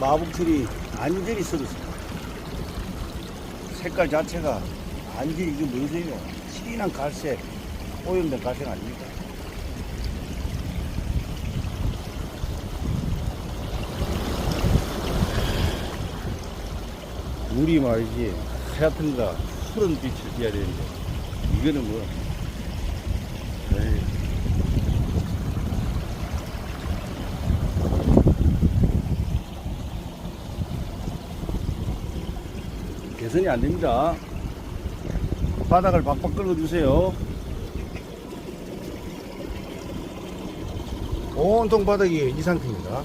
마북철이 완전히 썩었습니다. 색깔 자체가 완전히 이게 뭐세요? 진한 갈색, 오염된 갈색 아닙니까? 물이 말이지 하얗던 거 푸른 빛을 띄어야 되는데 이거는 뭐 에이. 개선이 안 됩니다. 바닥을 박박 긁어주세요. 온통 바닥이 이 상태입니다.